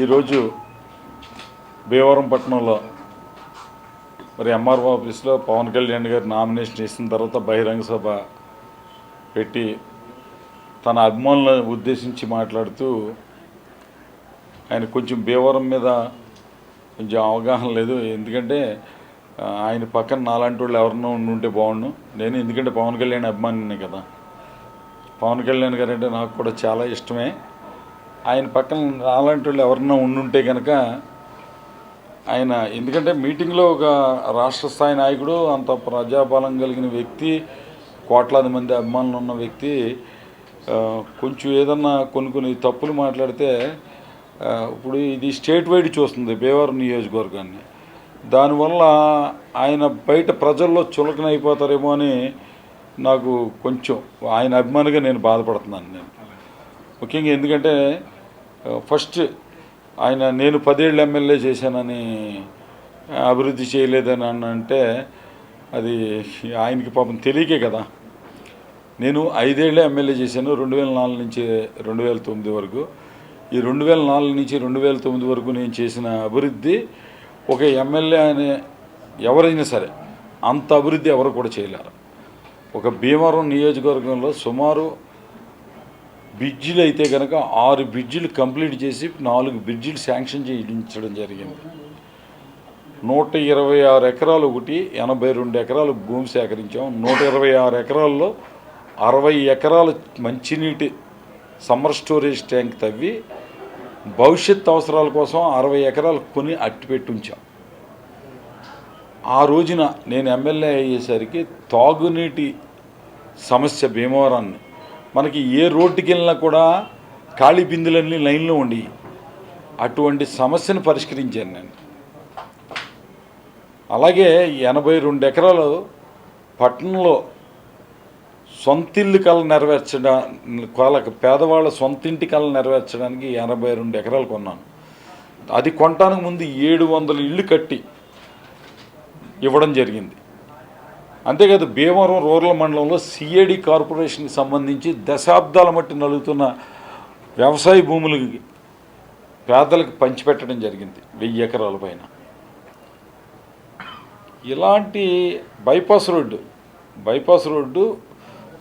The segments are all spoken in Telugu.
ఈరోజు భీమవరం పట్టణంలో మరి ఎంఆర్ఓ ఆఫీస్లో పవన్ కళ్యాణ్ గారు నామినేషన్ చేసిన తర్వాత బహిరంగ సభ పెట్టి తన అభిమానులను ఉద్దేశించి మాట్లాడుతూ ఆయన కొంచెం భీమవరం మీద కొంచెం అవగాహన లేదు. ఎందుకంటే ఆయన పక్కన నాలాంటి వాళ్ళు ఎవరినో ఉంటే బాగుండు. నేను ఎందుకంటే పవన్ కళ్యాణ్ అభిమానినే కదా. పవన్ కళ్యాణ్ గారు అంటే నాకు కూడా చాలా ఇష్టమే. ఆయన పక్కన నాలాంటి వాళ్ళు ఎవరన్నా ఉండుంటే కనుక ఆయన ఎందుకంటే మీటింగ్లో ఒక రాష్ట్ర స్థాయి నాయకుడు అంత ప్రజాబలం కలిగిన వ్యక్తి కోట్లాది మంది అభిమానులు ఉన్న వ్యక్తి కొంచెం ఏదన్నా కొన్ని కొన్ని తప్పులు మాట్లాడితే ఇప్పుడు ఇది స్టేట్ వైడ్ చూస్తుంది భీమవరం నియోజకవర్గాన్ని. దానివల్ల ఆయన బయట ప్రజల్లో చులకన అయిపోతారేమో అని నాకు కొంచెం ఆయన అభిమానిగా నేను బాధపడుతున్నాను నేను. ముఖ్యంగా ఎందుకంటే ఫస్ట్ ఆయన నేను పదేళ్ళు ఎమ్మెల్యే చేశానని అభివృద్ధి చేయలేదని అంటే అది ఆయనకి పాపం తెలియకే కదా. నేను ఐదేళ్ళే ఎమ్మెల్యే చేశాను రెండు వేల నాలుగు నుంచి రెండు వేల తొమ్మిది వరకు. ఈ రెండు వేల నాలుగు నుంచి రెండు వేల తొమ్మిది వరకు నేను చేసిన అభివృద్ధి ఒక ఎమ్మెల్యే అనే ఎవరైనా సరే అంత అభివృద్ధి ఎవరు కూడా చేయలేరు. ఒక భీమవరం నియోజకవర్గంలో సుమారు బ్రిడ్జిలు అయితే కనుక ఆరు బ్రిడ్జిలు కంప్లీట్ చేసి నాలుగు బ్రిడ్జిలు శాంక్షన్ చేయించడం జరిగింది. నూట ఇరవై ఆరు ఎకరాలు ఒకటి ఎనభై రెండు ఎకరాలు భూమి సేకరించాం. నూట ఇరవై ఆరు ఎకరాల్లో అరవై ఎకరాలు మంచినీటి సమ్మర్ స్టోరేజ్ ట్యాంక్ తవ్వి భవిష్యత్ అవసరాల కోసం అరవై ఎకరాలు కొని అట్టిపెట్టి ఉంచాం. ఆ రోజున నేను ఎమ్మెల్యే అయ్యేసరికి తాగునీటి సమస్య భీమవరాన్ని మనకి ఏ రోడ్డుకి వెళ్ళినా కూడా ఖాళీ బిందులన్నీ లైన్లో ఉండి అటువంటి సమస్యను పరిష్కరించాను నేను. అలాగే ఎనభై రెండు ఎకరాలు పట్టణంలో సొంతిల్లు కళ నెరవేర్చడా వాళ్ళకి పేదవాళ్ళ సొంతింటి కళ నెరవేర్చడానికి ఎనభై రెండు ఎకరాలు కొన్నాను. అది కొనటానికి ముందు ఏడు వందల ఇళ్ళు కట్టి ఇవ్వడం జరిగింది. అంతేకాదు భీమవరం రూరల్ మండలంలో సిఐడి కార్పొరేషన్కి సంబంధించి దశాబ్దాల మట్టి నలుగుతున్న వ్యవసాయ భూములకి పేదలకు పంచిపెట్టడం జరిగింది వెయ్యి ఎకరాల పైన. ఇలాంటి బైపాస్ రోడ్డు బైపాస్ రోడ్డు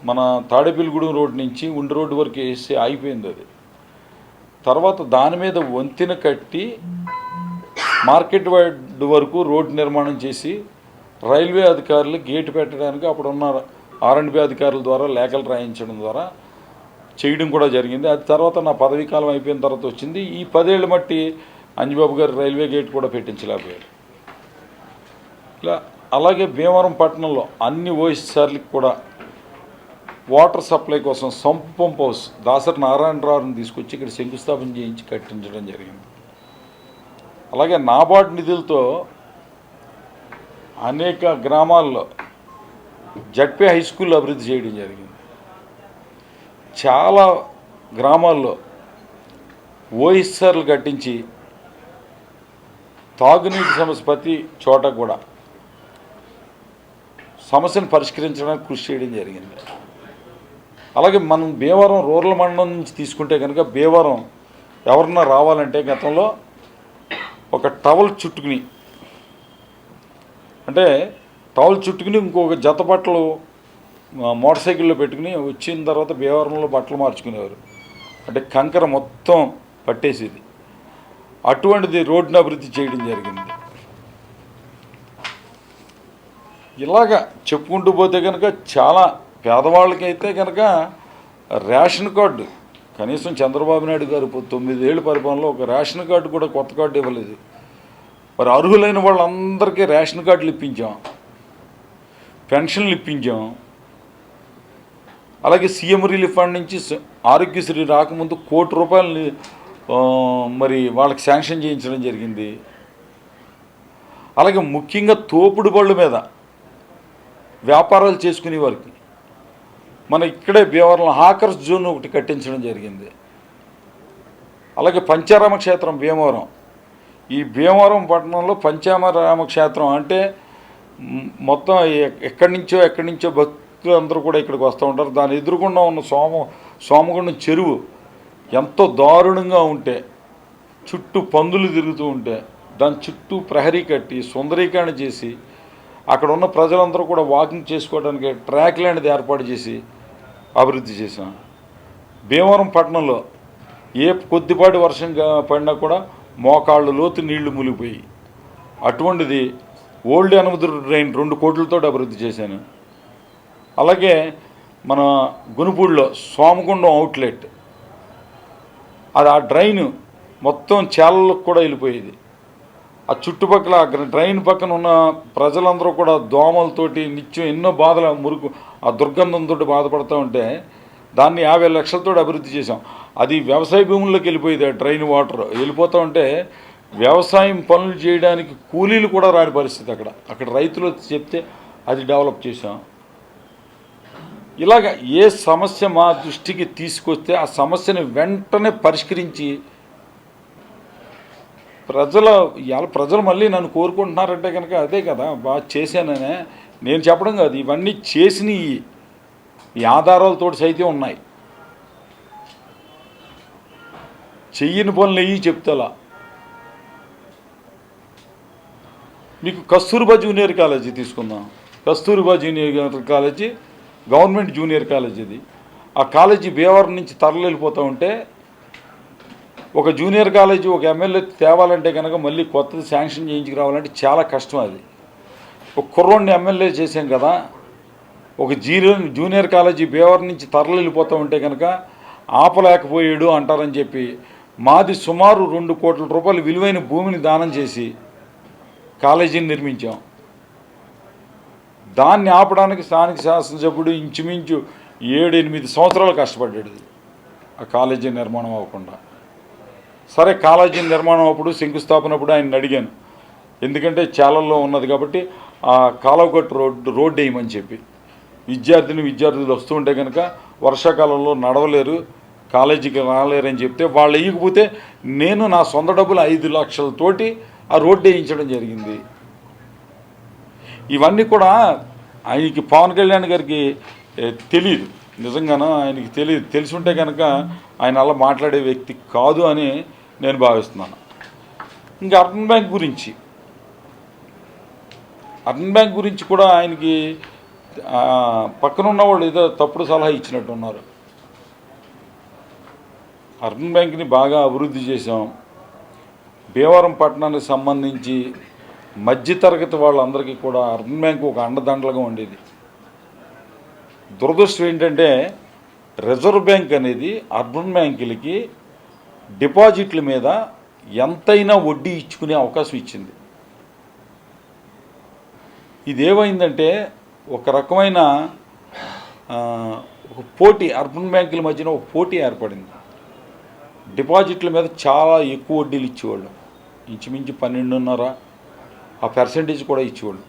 మన తాడేపల్లిగూడెం రోడ్ నుంచి ఉండి రోడ్డు వరకు వేసి ఆగిపోయింది అది. తర్వాత దాని మీద వంతెన కట్టి మార్కెట్ వైడ్ వరకు రోడ్డు నిర్మాణం చేసి రైల్వే అధికారులు గేటు పెట్టడానికి అప్పుడున్న ఆర్ఎండ్బి అధికారుల ద్వారా లేఖలు రాయించడం ద్వారా చేయడం కూడా జరిగింది. అది తర్వాత నా పదవీ కాలం అయిపోయిన తర్వాత వచ్చింది. ఈ పదేళ్ళు మట్టి అంజబాబు గారు రైల్వే గేట్ కూడా పెట్టించలేకపోయారు. ఇలా అలాగే భీమవరం పట్టణంలో అన్ని ఓఎస్ఆర్లకి కూడా వాటర్ సప్లై కోసం సంపు పంప్ హౌస్ దాసరి నారాయణరావుని తీసుకొచ్చి ఇక్కడ శంకుస్థాపన చేయించి కట్టించడం జరిగింది. అలాగే నాబార్డ్ నిధులతో అనేక గ్రామాల్లో జడ్పీ హై స్కూల్ అభివృద్ధి చేయడం జరిగింది. చాలా గ్రామాల్లో ఓఎస్ఆర్లు కట్టించి తాగునీటి సమస్య ప్రతి చోట కూడా సమస్యను పరిష్కరించడానికి కృషి చేయడం జరిగింది. అలాగే మనం భీమవరం రూరల్ మండలం నుంచి తీసుకుంటే కనుక భీమవరం ఎవరన్నా రావాలంటే గతంలో ఒక టవల్ చుట్టుకుని అంటే టవల్ చుట్టుకుని ఇంకొక జత బట్టలు మోటార్ సైకిల్లో పెట్టుకుని వచ్చిన తర్వాత భీవరంలో బట్టలు మార్చుకునేవారు. అంటే కంకర మొత్తం పట్టేసేది. అటువంటిది రోడ్డును అభివృద్ధి చేయడం జరిగింది. ఇలాగా చెప్పుకుంటూ పోతే కనుక చాలా పేదవాళ్ళకైతే కనుక రేషన్ కార్డు కనీసం చంద్రబాబు నాయుడు గారు తొమ్మిదేళ్ళు పరిపాలనలో ఒక రేషన్ కార్డు కూడా కొత్త కార్డు ఇవ్వలేదు. మరి అర్హులైన వాళ్ళందరికీ రేషన్ కార్డులు ఇప్పించాం. పెన్షన్లు ఇప్పించాం. అలాగే సీఎం రిలీఫ్ ఫండ్ నుంచి ఆరోగ్యశ్రీ రాకముందు కోటి రూపాయలని మరి వాళ్ళకి శాంక్షన్ చేయించడం జరిగింది. అలాగే ముఖ్యంగా తోపుడు బళ్ళు మీద వ్యాపారాలు చేసుకునే వారికి. మన ఇక్కడే భీమవరంలో హాకర్స్ జోన్ ఒకటి కట్టించడం జరిగింది. అలాగే పంచారామ క్షేత్రం భీమవరం. ఈ భీమవరం పట్టణంలో పంచామరామక్షేత్రం అంటే మొత్తం ఎక్కడి నుంచో ఎక్కడి నుంచో భక్తులు అందరూ కూడా ఇక్కడికి వస్తూ ఉంటారు. దాని ఎదురుగుండా ఉన్న సోమ సోమగుండం చెరువు ఎంతో దారుణంగా ఉంటే చుట్టూ పందులు తిరుగుతూ ఉంటే దాని చుట్టూ ప్రహరీ కట్టి సుందరీకరణ చేసి అక్కడ ఉన్న ప్రజలందరూ కూడా వాకింగ్ చేసుకోవడానికి ట్రాక్ లాంటిది ఏర్పాటు చేసి అభివృద్ధి చేశాం. భీమవరం పట్టణంలో ఏ కొద్దిపాటి వర్షం పడినా కూడా మోకాళ్ళు లోతు నీళ్ళు మునిగిపోయి. అటువంటిది ఓల్డ్ అనుమతులు డ్రైన్ రెండు కోట్లతో అభివృద్ధి చేశాను. అలాగే మన గునుపూడిలో సోమగుండం అవుట్లెట్. అది ఆ డ్రైన్ మొత్తం చేలలకు కూడా వెళ్ళిపోయేది. ఆ చుట్టుపక్కల డ్రైన్ పక్కన ఉన్న ప్రజలందరూ కూడా దోమలతోటి నిత్యం ఎన్నో బాధలు మురుగు ఆ దుర్గంధంతో బాధపడుతూ ఉంటే దాన్ని యాభై లక్షలతో అభివృద్ధి చేశాం. అది వ్యవసాయ భూముల్లోకి వెళ్ళిపోయేది డ్రైన్ వాటర్. వెళ్ళిపోతూ ఉంటే వ్యవసాయం పనులు చేయడానికి కూలీలు కూడా రాని పరిస్థితి అక్కడ. అక్కడ రైతులు చెప్తే అది డెవలప్ చేశాం. ఇలాగ ఏ సమస్య మా దృష్టికి తీసుకొస్తే ఆ సమస్యని వెంటనే పరిష్కరించి ప్రజల ఇవాళ ప్రజలు మళ్ళీ నన్ను కోరుకుంటున్నారంటే కనుక అదే కదా బాగా చేశాననే. నేను చెప్పడం కాదు ఇవన్నీ చేసినవి ఈ ఆధారాలతో సైతం ఉన్నాయి. చెయ్యని పనులు అయ్యి చెప్తలా. మీకు కస్తూర్బా జూనియర్ కాలేజీ తీసుకుందాం. Kasturba junior college government junior college ఇది ఆ కాలేజీ భీమవరం నుంచి తరలిపోతూ ఉంటే ఒక జూనియర్ కాలేజీ ఒక ఎమ్మెల్యే తేవాలంటే కనుక మళ్ళీ కొత్తది శాంక్షన్ చేయించుకు రావాలంటే చాలా కష్టం అది. ఒక కుర్రోడిని ఎమ్మెల్యే చేసాం కదా ఒక జూనియర్ జూనియర్ కాలేజీ బేవర్ నుంచి తరలి వెళ్ళిపోతూ ఉంటే కనుక ఆపలేకపోయాడు అంటారని చెప్పి మాది సుమారు రెండు కోట్ల రూపాయలు విలువైన భూమిని దానం చేసి కాలేజీని నిర్మించాం. దాన్ని ఆపడానికి స్థానిక శాసనసభ్యుడు ఇంచుమించు ఏడు ఎనిమిది సంవత్సరాలు కష్టపడ్డాడు. ఆ కాలేజీ నిర్మాణం అవ్వకుండా. సరే కాలేజీ నిర్మాణం అప్పుడు శంకుస్థాపన అప్పుడు ఆయన అడిగాను. ఎందుకంటే చాలల్లో ఉన్నది కాబట్టి ఆ కాలువగట్టు రోడ్డు రోడ్డు వేయమని చెప్పి. విద్యార్థిని విద్యార్థులు వస్తూ ఉంటే కనుక వర్షాకాలంలో నడవలేరు కాలేజీకి రాలేరని చెప్తే వాళ్ళు వేయకపోతే నేను నా సొంత డబ్బులు ఐదు లక్షలతోటి ఆ రోడ్డు వేయించడం జరిగింది. ఇవన్నీ కూడా ఆయనకి పవన్ కళ్యాణ్ గారికి తెలియదు నిజంగానూ ఆయనకి తెలియదు తెలిసి ఉంటే కనుక ఆయన అలా మాట్లాడే వ్యక్తి కాదు అని నేను భావిస్తున్నాను. ఇంకా అర్బన్ బ్యాంక్ గురించి. అర్బన్ బ్యాంక్ గురించి కూడా ఆయనకి పక్కనున్న పక్కన వాళ్ళు ఏదో తప్పుడు సలహా ఇచ్చినట్టు ఉన్నారు అర్బన్ బ్యాంక్ని బాగా అభివృద్ధి చేసాం భీమవరం పట్టణానికి సంబంధించి మధ్యతరగతి వాళ్ళందరికీ కూడా అర్బన్ బ్యాంక్ ఒక అండదండలుగా ఉండేది. దురదృష్టం ఏంటంటే రిజర్వ్ బ్యాంక్ అనేది అర్బన్ బ్యాంకులకి డిపాజిట్ల మీద ఎంతైనా వడ్డీ ఇచ్చుకునే అవకాశం ఇచ్చింది. ఇదేమైందంటే ఒక రకమైన ఒక పోటీ అర్బన్ బ్యాంకుల మధ్యన ఒక పోటీ ఏర్పడింది. డిపాజిట్ల మీద చాలా ఎక్కువ వడ్డీలు ఇచ్చేవాళ్ళు. ఇంచుమించు పన్నెండున్నర ఆ పర్సంటేజ్ కూడా ఇచ్చేవాళ్ళు.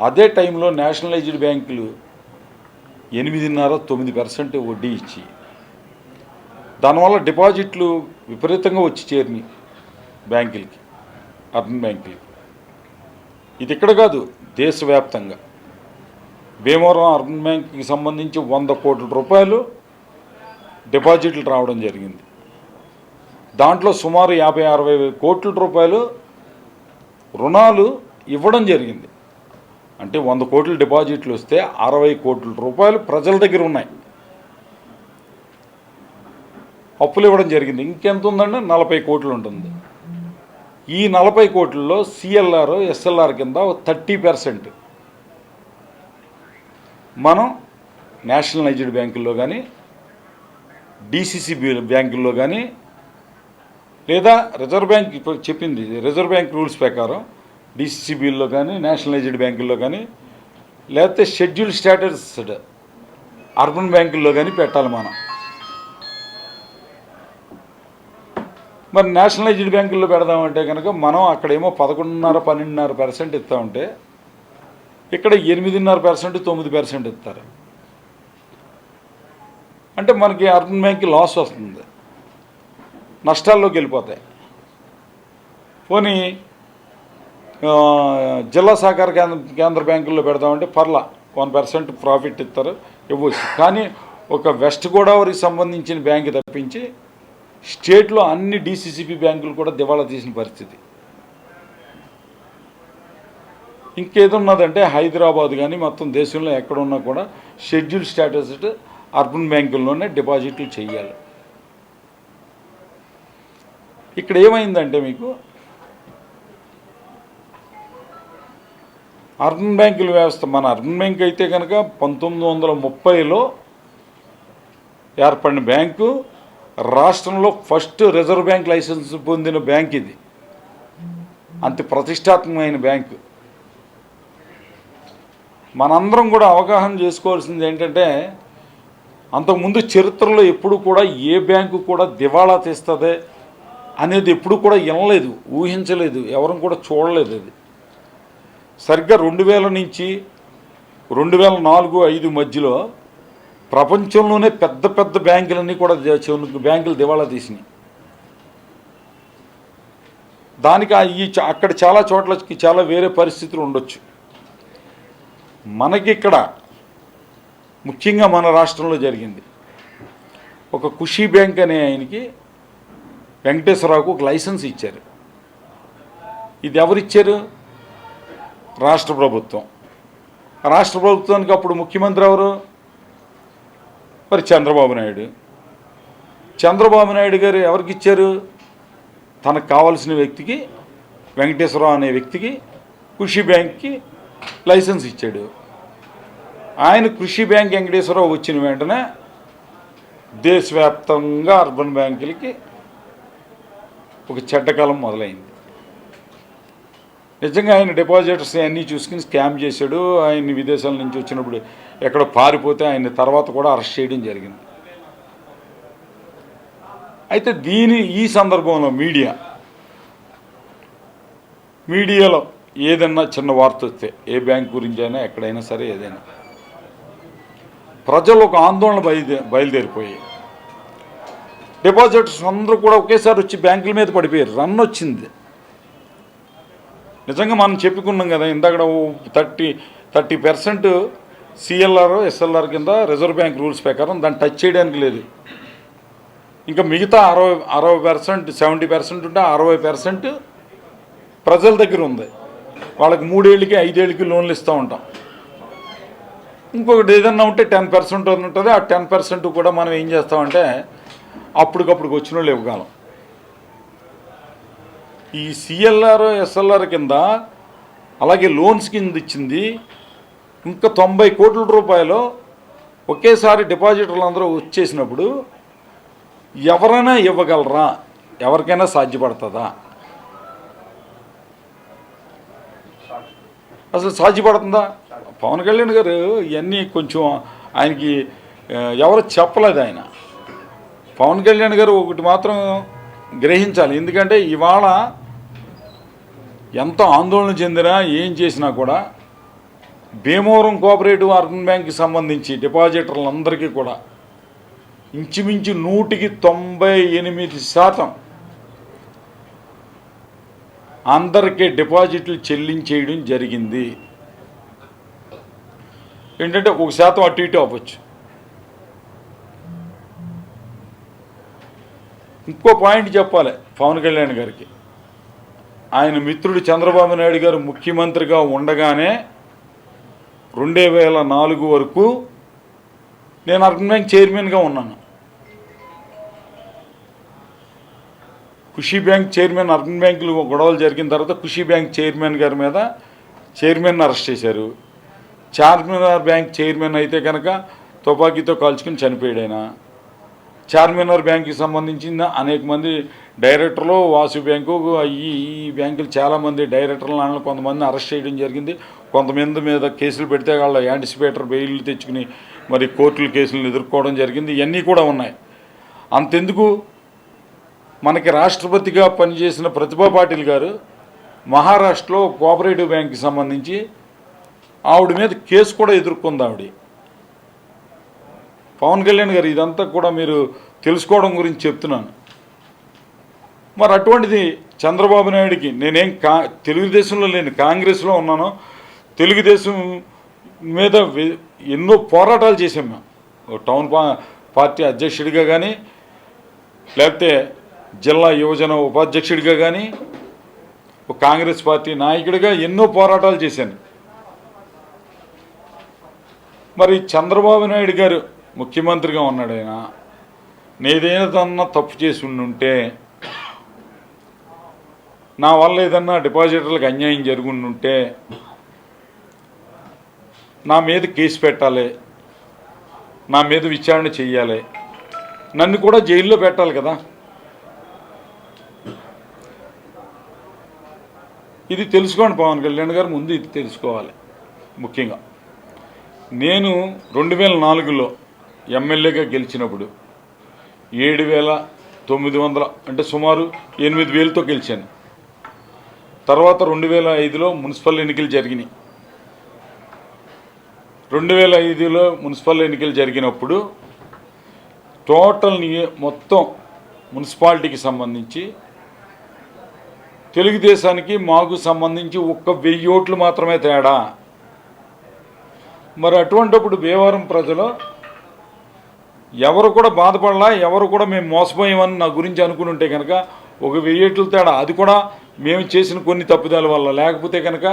అదే టైంలో నేషనలైజ్డ్ బ్యాంకులు ఎనిమిదిన్నర తొమ్మిది పర్సెంట్ వడ్డీ ఇచ్చి దానివల్ల డిపాజిట్లు విపరీతంగా వచ్చి చేరినాయి బ్యాంకులకి అర్బన్ బ్యాంకులకి. ఇది ఇక్కడ కాదు దేశవ్యాప్తంగా. భీమవరం అర్బన్ బ్యాంక్కి సంబంధించి వంద కోట్ల రూపాయలు డిపాజిట్లు రావడం జరిగింది. దాంట్లో సుమారు యాభై అరవై కోట్ల రూపాయలు రుణాలు ఇవ్వడం జరిగింది. అంటే వంద కోట్ల డిపాజిట్లు వస్తే అరవై కోట్ల రూపాయలు ప్రజల దగ్గర ఉన్నాయి. అప్పులు ఇవ్వడం జరిగింది. ఇంకెంత ఉందంటే నలభై కోట్లు ఉంటుంది. ఈ నలభై కోట్లలో సిఎల్ఆర్ ఎస్ఎల్ఆర్ కింద థర్టీ పర్సెంట్ మనం నేషనలైజ్డ్ బ్యాంకుల్లో కానీ డిసిసి బ్యాంకుల్లో కానీ లేదా రిజర్వ్ బ్యాంక్ ఇప్పుడు చెప్పింది రిజర్వ్ బ్యాంక్ రూల్స్ ప్రకారం డిసిసి కానీ నేషనలైజ్డ్ బ్యాంకుల్లో కానీ లేకపోతే షెడ్యూల్ స్టాటస్డ్ అర్బన్ బ్యాంకుల్లో కానీ పెట్టాలి మనం. మరి నేషనలైజ్డ్ బ్యాంకుల్లో పెడదామంటే కనుక మనం అక్కడేమో పదకొండున్నర పన్నెండున్నర పర్సెంట్ ఇస్తామంటే ఇక్కడ ఎనిమిదిన్నర పర్సెంట్ తొమ్మిది పర్సెంట్ ఇస్తారు. అంటే మనకి అర్బన్ బ్యాంక్కి లాస్ వస్తుంది. నష్టాల్లోకి వెళ్ళిపోతాయి. పోనీ జిల్లా సహకార కేంద్ర కేంద్ర బ్యాంకుల్లో పెడదామంటే పర్లా వన్ పర్సెంట్ ప్రాఫిట్ ఇస్తారు ఇవ్వచ్చు. కానీ ఒక వెస్ట్ గోదావరికి సంబంధించిన బ్యాంక్ తప్పించి స్టేట్లో అన్ని డిసిసిబి బ్యాంకులు కూడా దివాళా తీసిన పరిస్థితి. ఇంకేదన్నదంటే హైదరాబాద్ కానీ మొత్తం దేశంలో ఎక్కడున్నా కూడా షెడ్యూల్ స్టేటస్ అర్బన్ బ్యాంకుల్లోనే డిపాజిట్లు చేయాలి ఇక్కడ ఏమైందంటే మీకు అర్బన్ బ్యాంకుల వ్యవస్థ మన అర్బన్ బ్యాంక్ అయితే కనుక పంతొమ్మిది వందల ముప్పైలో ఏర్పడిన బ్యాంకు రాష్ట్రంలో ఫస్ట్ రిజర్వ్ బ్యాంక్ లైసెన్స్ పొందిన బ్యాంక్ ఇది. అంత ప్రతిష్టాత్మకమైన బ్యాంకు. మనందరం కూడా అవగాహన చేసుకోవాల్సింది ఏంటంటే అంతకుముందు చరిత్రలో ఎప్పుడు కూడా ఏ బ్యాంకు కూడా దివాళా తీస్తుంది అనేది ఎప్పుడు కూడా వినలేదు ఊహించలేదు ఎవరు కూడా చూడలేదు అది. సరిగ్గా రెండు వేల నుంచి రెండు వేల నాలుగు ఐదు మధ్యలో ప్రపంచంలోనే పెద్ద పెద్ద బ్యాంకులన్నీ కూడా బ్యాంకులు దివాళా తీసినాయి. దానికి ఈ అక్కడ చాలా చోట్లకి చాలా వేరే పరిస్థితులు ఉండొచ్చు. మనకి ఇక్కడ ముఖ్యంగా మన రాష్ట్రంలో జరిగింది. ఒక ఖుషీ బ్యాంక్ అనే ఆయనకి వెంకటేశ్వరరావుకు ఒక లైసెన్స్ ఇచ్చారు. ఇది ఎవరిచ్చారు రాష్ట్ర ప్రభుత్వం. రాష్ట్ర ప్రభుత్వానికి అప్పుడు ముఖ్యమంత్రి ఎవరు? మరి చంద్రబాబు నాయుడు. చంద్రబాబు నాయుడు గారు ఎవరికి ఇచ్చారు? తనకు కావాల్సిన వ్యక్తికి వెంకటేశ్వరరావు అనే వ్యక్తికి కృషి బ్యాంక్కి లైసెన్స్ ఇచ్చాడు. ఆయన కృషి బ్యాంక్ వెంకటేశ్వరరావు వచ్చిన వెంటనే దేశవ్యాప్తంగా అర్బన్ బ్యాంకులకి ఒక చెడ్డకాలం మొదలైంది. నిజంగా ఆయన డిపాజిటర్స్ అన్నీ చూసుకుని స్కామ్ చేశాడు. ఆయన్ని విదేశాల నుంచి వచ్చినప్పుడు ఎక్కడో పారిపోతే ఆయన తర్వాత కూడా అరెస్ట్ చేయడం జరిగింది. అయితే దీని ఈ సందర్భంలో మీడియా మీడియాలో ఏదన్నా చిన్న వార్త వస్తే ఏ బ్యాంక్ గురించి అయినా ఎక్కడైనా సరే ఏదైనా. ప్రజలు ఒక ఆందోళన బయలుదే బయలుదేరిపోయి డిపాజిటర్స్ అందరూ కూడా ఒకేసారి వచ్చి బ్యాంకుల మీద పడిపోయారు. రన్ వచ్చింది. నిజంగా మనం చెప్పుకున్నాం కదా ఇందాక thirty thirty percent CLR SLR కింద రిజర్వ్ బ్యాంక్ రూల్స్ ప్రకారం దాన్ని టచ్ చేయడానికి లేదు. ఇంకా మిగతా అరవై అరవై పర్సెంట్ సెవెంటీ పర్సెంట్ ఉంటే అరవై పర్సెంట్ ప్రజల దగ్గర ఉంది. వాళ్ళకి మూడేళ్ళకి ఐదేళ్ళకి లోన్లు ఇస్తూ ఉంటాం. ఇంకొకటి ఏదన్నా ఉంటే టెన్ పర్సెంట్ ఉంటుంది. ఆ టెన్ పర్సెంట్ కూడా మనం ఏం చేస్తామంటే అప్పటికప్పుడు వచ్చిన వాళ్ళు ఇవ్వగలం. ఈ సిఎల్ఆర్ ఎస్ఎల్ఆర్ కింద అలాగే లోన్స్ కింద ఇచ్చింది ఇంకా తొంభై కోట్ల రూపాయలు ఒకేసారి డిపాజిటర్లు అందరూ వచ్చేసినప్పుడు ఎవరైనా ఇవ్వగలరా? ఎవరికైనా సాధ్యపడుతుందా? అసలు సాధ్యపడుతుందా? పవన్ కళ్యాణ్ గారు ఇవన్నీ కొంచెం ఆయనకి ఎవరు చెప్పలేదు ఆయన. పవన్ కళ్యాణ్ గారు ఒకటి మాత్రం గ్రహించాలి. ఎందుకంటే ఇవాళ ఎంత ఆందోళన చెందినా ఏం చేసినా కూడా భీమవరం కోఆపరేటివ్ అర్బన్ బ్యాంక్కి సంబంధించి డిపాజిటర్లందరికీ కూడా ఇంచుమించు నూటికి తొంభై ఎనిమిది శాతం అందరికీ డిపాజిట్లు చెల్లించేయడం జరిగింది. ఏంటంటే ఒక శాతం అటు ఇటు అవ్వచ్చు. ఇంకో పాయింట్ చెప్పాలి పవన్ కళ్యాణ్ గారికి. ఆయన మిత్రుడు చంద్రబాబు నాయుడు గారు ముఖ్యమంత్రిగా ఉండగానే రెండే వేల నాలుగు వరకు నేను అర్బన్ బ్యాంక్ చైర్మన్గా ఉన్నాను. ఖుషీ బ్యాంక్ చైర్మన్ అర్బన్ బ్యాంకులు గొడవలు జరిగిన తర్వాత ఖుషీ బ్యాంక్ చైర్మన్ గారి మీద చైర్మన్ అరెస్ట్ చేశారు. చార్మినార్ బ్యాంక్ చైర్మన్ అయితే కనుక తుపాకీతో కాల్చుకుని చనిపోయాడు ఆయన. చార్మినార్ బ్యాంక్కి సంబంధించిన అనేక మంది డైరెక్టర్లు వాసు బ్యాంకు ఈ ఈ బ్యాంకులు చాలామంది డైరెక్టర్లు కొంతమంది అరెస్ట్ చేయడం జరిగింది. కొంతమంది మీద కేసులు పెడితే వాళ్ళ యాంటిసిపేటర్ బెయిల్ తెచ్చుకుని మరి కోర్టుల కేసులను ఎదుర్కోవడం జరిగింది. ఇవన్నీ కూడా ఉన్నాయి. అంతెందుకు మనకి రాష్ట్రపతిగా పనిచేసిన ప్రతిభా పాటిల్ గారు మహారాష్ట్రలో కోఆపరేటివ్ బ్యాంక్కి సంబంధించి ఆవిడ మీద కేసు కూడా ఎదుర్కొంది ఆవిడ. పవన్ కళ్యాణ్ గారు ఇదంతా కూడా మీరు తెలుసుకోవడం గురించి చెప్తున్నాను. మరి అటువంటిది చంద్రబాబు నాయుడికి నేనేం కా తెలుగుదేశంలో లేని కాంగ్రెస్లో ఉన్నాను తెలుగుదేశం మీద ఎన్నో పోరాటాలు చేసాం మేము. ఓ టౌన్ పా పార్టీ అధ్యక్షుడిగా కానీ లేకపోతే జిల్లా యువజన ఉపాధ్యక్షుడిగా కానీ ఒక కాంగ్రెస్ పార్టీ నాయకుడిగా ఎన్నో పోరాటాలు చేశాను. మరి చంద్రబాబు నాయుడు గారు ముఖ్యమంత్రిగా ఉన్నాడు ఆయన నేదేదన్నా తప్పు చేసి ఉండుంటే నా వల్ల ఏదన్నా డిపాజిటర్లకు అన్యాయం జరుగుండుంటే నా మీద కేసు పెట్టాలి నా మీద విచారణ చెయ్యాలి నన్ను కూడా జైల్లో పెట్టాలి కదా. ఇది తెలుసుకోండి పవన్ కళ్యాణ్ గారు ముందు ఇది తెలుసుకోవాలి ముఖ్యంగా. నేను రెండు వేల నాలుగులో ఎమ్మెల్యేగా గెలిచినప్పుడు ఏడు వేల తొమ్మిది వందల అంటే సుమారు ఎనిమిది వేలతో గెలిచాను. తర్వాత రెండు వేల ఐదులో మున్సిపల్ ఎన్నికలు జరిగినాయి. రెండు వేల ఐదులో మున్సిపల్ ఎన్నికలు జరిగినప్పుడు టోటల్ మొత్తం మున్సిపాలిటీకి సంబంధించి తెలుగుదేశానికి మాకు సంబంధించి ఒక్క వెయ్యి ఓట్లు మాత్రమే తేడా. మరి అటువంటిప్పుడు భీమవరం ప్రజలు ఎవరు కూడా బాధపడలా ఎవరు కూడా మేము మోసపోయామని నా గురించి అనుకుని ఉంటే కనుక ఒక వెయ్యి ఓట్లు తేడా. అది కూడా మేము చేసిన కొన్ని తప్పిదాల వల్ల. లేకపోతే కనుక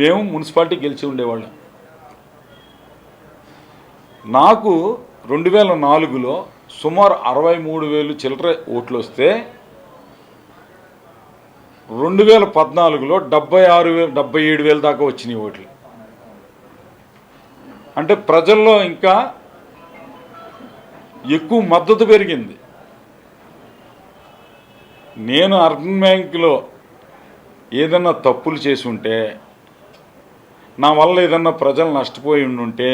మేము మున్సిపాలిటీ గెలిచి ఉండేవాళ్ళం. నాకు రెండు వేల నాలుగులో సుమారు అరవై మూడు వేలు చిల్లర ఓట్లు వస్తే రెండు వేల పద్నాలుగులో డెబ్బై ఆరు వేలు డెబ్బై ఏడు వేల దాకా వచ్చినాయి ఓట్లు. అంటే ప్రజల్లో ఇంకా ఎక్కువ మద్దతు పెరిగింది. నేను అర్బన్ బ్యాంకులో ఏదన్నా తప్పులు చేసి ఉంటే నా వల్ల ఏదన్నా ప్రజలు నష్టపోయి ఉండుంటే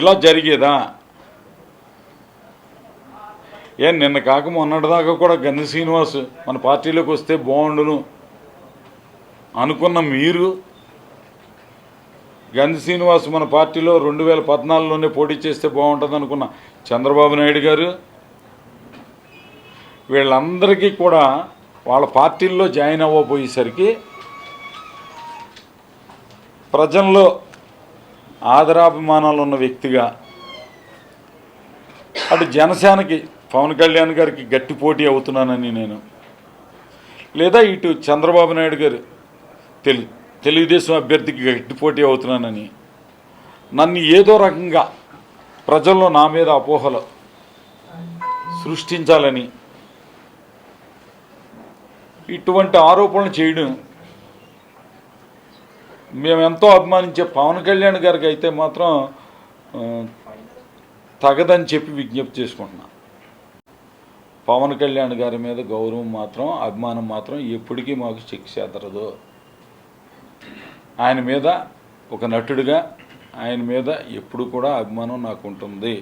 ఇలా జరిగేదా? ఏ నిన్న కాక మొన్నటిదాకా కూడా గంధి శ్రీనివాస్ మన పార్టీలోకి వస్తే బాగుండును అనుకున్న మీరు గంధి శ్రీనివాస్ మన పార్టీలో రెండు వేల పద్నాలుగులోనే పోటీ చేస్తే బాగుంటుంది అనుకున్న చంద్రబాబు నాయుడు గారు వీళ్ళందరికీ కూడా వాళ్ళ పార్టీల్లో జాయిన్ అవ్వబోయేసరికి ప్రజల్లో ఆదరాభిమానాలు ఉన్న వ్యక్తిగా అటు జనసేనకి పవన్ కళ్యాణ్ గారికి గట్టి పోటీ అవుతున్నానని నేను. లేదా ఇటు చంద్రబాబు నాయుడు గారు తెలు తెలుగుదేశం అభ్యర్థికి గట్టి పోటీ అవుతున్నానని. నన్ను ఏదో రకంగా ప్రజల్లో నా మీద అపోహలు సృష్టించాలని ఇటువంటి ఆరోపణలు చేయడం మేము ఎంతో అభిమానించే పవన్ కళ్యాణ్ గారికి అయితే మాత్రం తగదని చెప్పి విజ్ఞప్తి చేసుకుంటున్నా. పవన్ కళ్యాణ్ గారి మీద గౌరవం మాత్రం అభిమానం మాత్రం ఎప్పటికీ మాకు చెక్ చెదరదు ఆయన మీద ఒక నటుడిగా ఆయన మీద ఎప్పుడు కూడా అభిమానం నాకు ఉంటుంది.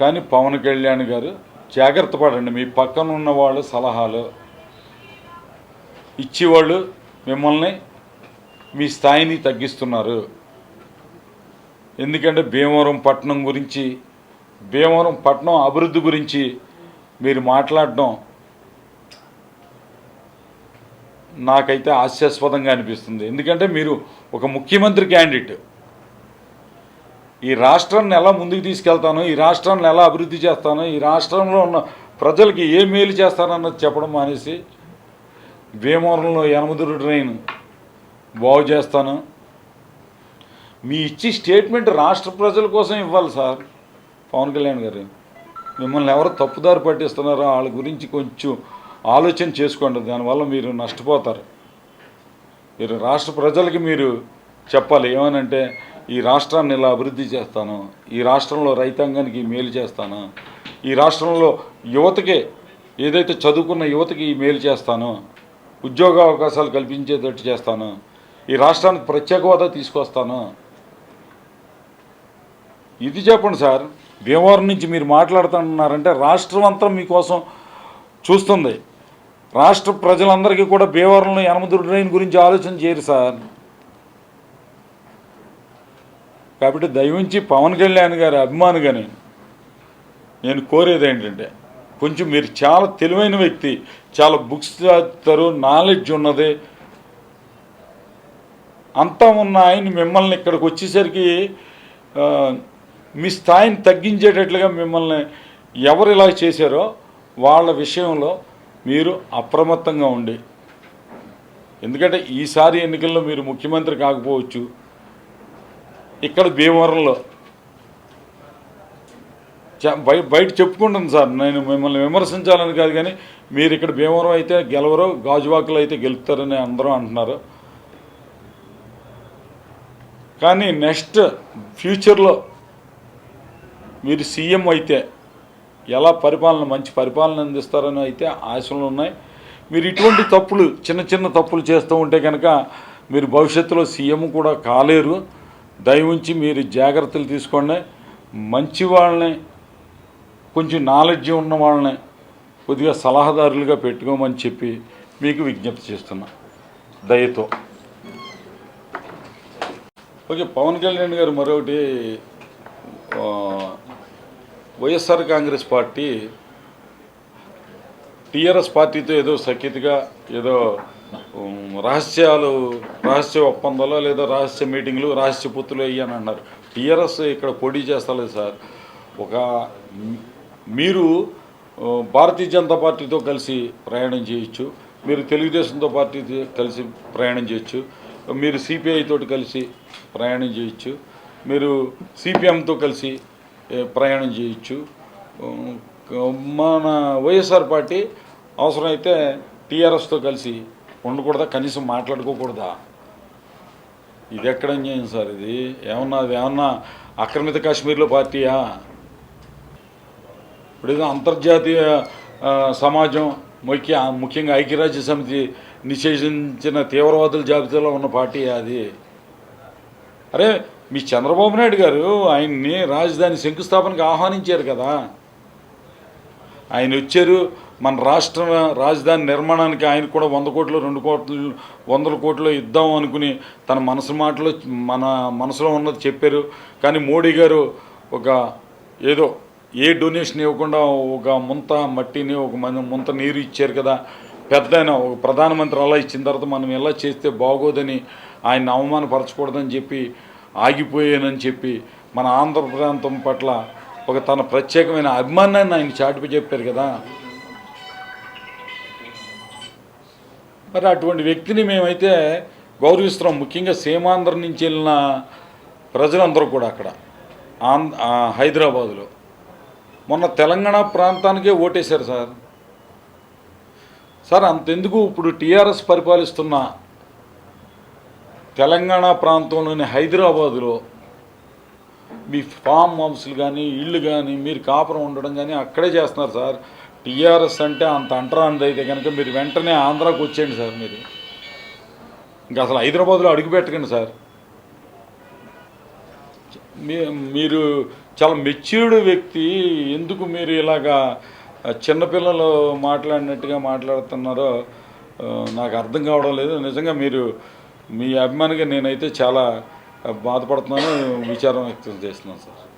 కానీ పవన్ కళ్యాణ్ గారు జాగ్రత్త పడండి మీ పక్కన ఉన్న వాళ్ళు సలహాలు ఇచ్చేవాళ్ళు మిమ్మల్ని మీ స్థాయిని తగ్గిస్తున్నారు. ఎందుకంటే భీమవరం పట్టణం గురించి భీమవరం పట్టణం అభివృద్ధి గురించి మీరు మాట్లాడడం నాకైతే హాస్యాస్పదంగా అనిపిస్తుంది. ఎందుకంటే మీరు ఒక ముఖ్యమంత్రి క్యాండిడేట్. ఈ రాష్ట్రాన్ని ఎలా ముందుకు తీసుకెళ్తాను ఈ రాష్ట్రాన్ని ఎలా అభివృద్ధి చేస్తాను ఈ రాష్ట్రంలో ఉన్న ప్రజలకి ఏ మేలు చేస్తానన్నది చెప్పడం మానేసి భీమవరంలో ఎనమదురు ట్రైన్ బాగు చేస్తాను. మీ ఇచ్చి స్టేట్మెంట్ రాష్ట్ర ప్రజల కోసం ఇవ్వాలి సార్. పవన్ కళ్యాణ్ గారు. మిమ్మల్ని ఎవరు తప్పుదారి పట్టిస్తున్నారో వాళ్ళ గురించి కొంచెం ఆలోచన చేసుకోండి. దానివల్ల మీరు నష్టపోతారు. మీరు రాష్ట్ర ప్రజలకి మీరు చెప్పాలి. ఏమనంటే ఈ రాష్ట్రాన్ని ఇలా అభివృద్ధి చేస్తాను. ఈ రాష్ట్రంలో రైతాంగానికి మేలు చేస్తాను. ఈ రాష్ట్రంలో యువతకి ఏదైతే చదువుకున్న యువతకి మేలు చేస్తాను. ఉద్యోగ అవకాశాలు కల్పించేటట్టు చేస్తాను. ఈ రాష్ట్రానికి ప్రత్యేక హోదా తీసుకొస్తాను. ఇది చెప్పండి సార్ భీమవరం నుంచి మీరు మాట్లాడుతున్నారంటే రాష్ట్రం అంతా మీకోసం చూస్తుంది. రాష్ట్ర ప్రజలందరికీ కూడా భీమవరంలో యనమదురు డ్రైన్ గురించి ఆలోచన చేయరు సార్. కాబట్టి దయవుంచి పవన్ కళ్యాణ్ గారి అభిమానిగా నేను నేను కోరేది ఏంటంటే కొంచెం మీరు చాలా తెలివైన వ్యక్తి చాలా బుక్స్ చదువుతారు నాలెడ్జ్ ఉన్నది. అంతా ఉన్న ఆయన మిమ్మల్ని ఇక్కడికి వచ్చేసరికి మీ స్థాయిని తగ్గించేటట్లుగా మిమ్మల్ని ఎవరు ఇలా చేశారో వాళ్ళ విషయంలో మీరు అప్రమత్తంగా ఉండి ఎందుకంటే ఈసారి ఎన్నికల్లో మీరు ముఖ్యమంత్రి కాకపోవచ్చు ఇక్కడ భీమవరంలో చ- బయ బయట చెప్పుకుంటాను సార్ నేను మిమ్మల్ని విమర్శించాలని కాదు కానీ మీరు ఇక్కడ భీమవరం అయితే గెలవరు గాజువాకలు అయితే గెలుపుతారని అందరూ అంటున్నారు. కానీ నెక్స్ట్ ఫ్యూచర్లో మీరు సీఎం అయితే ఎలా పరిపాలన మంచి పరిపాలన అందిస్తారని అయితే ఆశలు ఉన్నాయి. మీరు ఇటువంటి తప్పులు చిన్న చిన్న తప్పులు చేస్తూ ఉంటే కనుక మీరు భవిష్యత్తులో సీఎం కూడా కాలేరు. దయవుంచి మీరు జాగ్రత్తలు తీసుకోండి. మంచి వాళ్ళని కొంచెం నాలెడ్జ్ ఉన్న వాళ్ళని కొద్దిగా సలహాదారులుగా పెట్టుకోమని చెప్పి మీకు విజ్ఞప్తి చేస్తున్నా. దయతో. ఓకే పవన్ కళ్యాణ్ గారు మరొకటి వైఎస్ఆర్ కాంగ్రెస్ పార్టీ టీఆర్ఎస్ పార్టీతో ఏదో సఖ్యతగా ఏదో రహస్యాలు రహస్య ఒప్పందాలు లేదా రహస్య మీటింగ్లు రహస్య పుత్తులు అయ్యి అని అన్నారు. టీఆర్ఎస్ ఇక్కడ పోటీ చేస్తలేదు సార్. ఒక మీరు భారతీయ జనతా పార్టీతో కలిసి ప్రయాణం చేయొచ్చు. మీరు తెలుగుదేశంతో పార్టీతో కలిసి ప్రయాణం చేయొచ్చు. మీరు సిపిఐ తోటి కలిసి ప్రయాణం చేయొచ్చు. మీరు సిపిఎంతో కలిసి ప్రయాణం చేయొచ్చు. మన వైఎస్ఆర్ పార్టీ అవసరమైతే టీఆర్ఎస్తో కలిసి ఉండకూడదా? కనీసం మాట్లాడుకోకూడదా? ఇది ఎక్కడ అన్యాయం సార్ ఇది? ఏమన్నా అది ఏమన్నా ఆక్రమిత కాశ్మీర్లో పార్టీయా? ఇప్పుడు ఏదో అంతర్జాతీయ సమాజం ముఖ్య ముఖ్యంగా ఐక్యరాజ్య సమితి నిషేధించిన తీవ్రవాదుల జాబితాలో ఉన్న పార్టీ అది? అరే మీ చంద్రబాబు నాయుడు గారు ఆయన్ని రాజధాని శంకుస్థాపనకు ఆహ్వానించారు కదా. ఆయన వచ్చారు మన రాష్ట్ర రాజధాని నిర్మాణానికి ఆయన కూడా వంద కోట్లు రెండు కోట్లు వందల కోట్లు ఇద్దాం అనుకుని తన మనసు మాటలో మన మనసులో ఉన్నది చెప్పారు. కానీ మోడీ గారు ఒక ఏదో ఏ డొనేషన్ ఇవ్వకుండా ఒక ముంత మట్టిని ఒక మన ముంత నీరు ఇచ్చారు కదా. పెద్ద ఒక ప్రధానమంత్రి అలా ఇచ్చిన తర్వాత మనం ఎలా చేస్తే బాగోదని ఆయన అవమానపరచకూడదని చెప్పి ఆగిపోయానని చెప్పి మన ఆంధ్ర ప్రాంతం పట్ల ఒక తన ప్రత్యేకమైన అభిమానాన్ని ఆయన చాటుపు చెప్పారు కదా. మరి అటువంటి వ్యక్తిని మేమైతే గౌరవిస్తున్నాం. ముఖ్యంగా సీమాంధ్ర నుంచి వెళ్ళిన ప్రజలందరూ కూడా అక్కడ. ఆంధ్ర హైదరాబాదులో. మొన్న తెలంగాణ ప్రాంతానికే ఓటేశారు సార్. సార్ అంతెందుకు ఇప్పుడు టీఆర్ఎస్ పరిపాలిస్తున్న తెలంగాణ ప్రాంతంలోని హైదరాబాదులో మీ ఫామ్ హౌస్లు కానీ ఇళ్ళు కానీ మీరు కాపురం ఉండడం కానీ అక్కడే చేస్తున్నారు సార్. టీఆర్ఎస్ అంటే అంత అంటరానిది అయితే కనుక మీరు వెంటనే ఆంధ్రాకి వచ్చేయండి సార్ మీరు. ఇంకా అసలు హైదరాబాద్లో అడుగు పెట్టకండి సార్. మీ- మీరు చాలా మెచ్యూర్డ్ వ్యక్తి. ఎందుకు మీరు ఇలాగా చిన్నపిల్లలు మాట్లాడినట్టుగా మాట్లాడుతున్నారో నాకు అర్థం కావడం లేదు. నిజంగా మీరు మీ అభిమానిగా నేనైతే చాలా బాధపడుతున్నాను విచారం వ్యక్తం చేస్తున్నాను సార్.